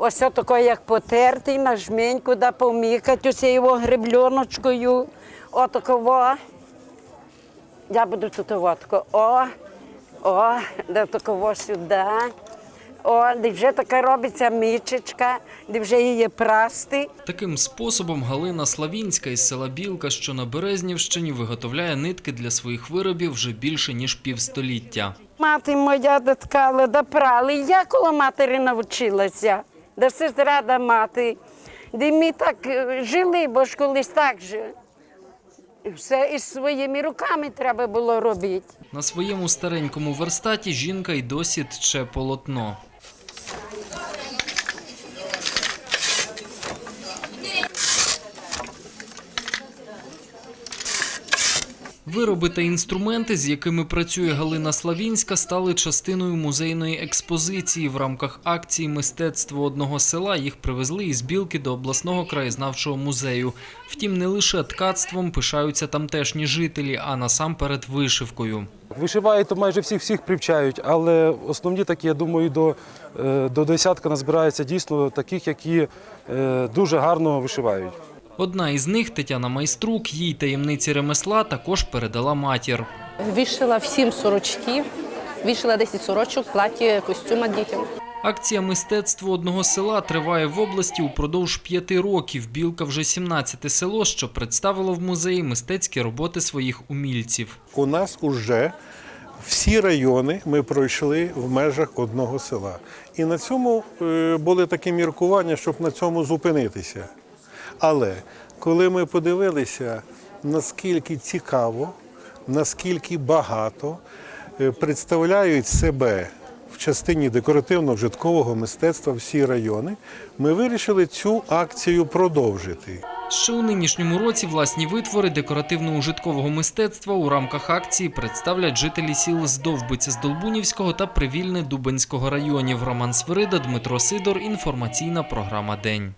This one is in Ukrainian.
Ось тако, як потертий, на жменьку, да помікати усе його гребльоночкою. Отаково. Я буду тут отако. О, о, да таково сюди. О, де вже така робиться мічечка, де вже її прасти. Таким способом Галина Славінська із села Білка, що на Березнівщині, виготовляє нитки для своїх виробів вже більше ніж півстоліття. Мати моя да ткала, да прали. Я коло матері навчилася. Да сестра да мати. Де ми так е, жили, бо ж колись так же. Все із своїми руками треба було робити. На своєму старенькому верстаті жінка й досі тче полотно. Вироби та інструменти, з якими працює Галина Славінська, стали частиною музейної експозиції. В рамках акції Мистецтво одного села їх привезли із білки до обласного краєзнавчого музею. Втім, не лише ткацтвом пишаються тамтешні жителі, а насамперед вишивкою. Вишивають, то майже всіх всіх привчають, але основні такі, я думаю, до, е, до десятка назбирається дійсно таких, які е, дуже гарно вишивають. Одна із них, Тетяна Майструк, їй таємниці ремесла також передала матір. Вішила всім сорочки, вішила 10 сорочок, платі, костюма дітям. Акція мистецтво одного села триває в області упродовж п'яти років. Білка вже 17 село, що представило в музеї мистецькі роботи своїх умільців. У нас уже всі райони ми пройшли в межах одного села. І на цьому е, були такі міркування, щоб на цьому зупинитися. Але коли ми подивилися, наскільки цікаво, наскільки багато е, представляють себе в частині декоративно-вжиткового мистецтва всі райони, ми вирішили цю акцію продовжити. Ще у нинішньому році власні витвори декоративно-ужиткового мистецтва у рамках акції представлять жителі сіл Здовбиця з Долбунівського та Привільне Дубенського районів. Роман Свирида, Дмитро Сидор. Інформаційна програма День.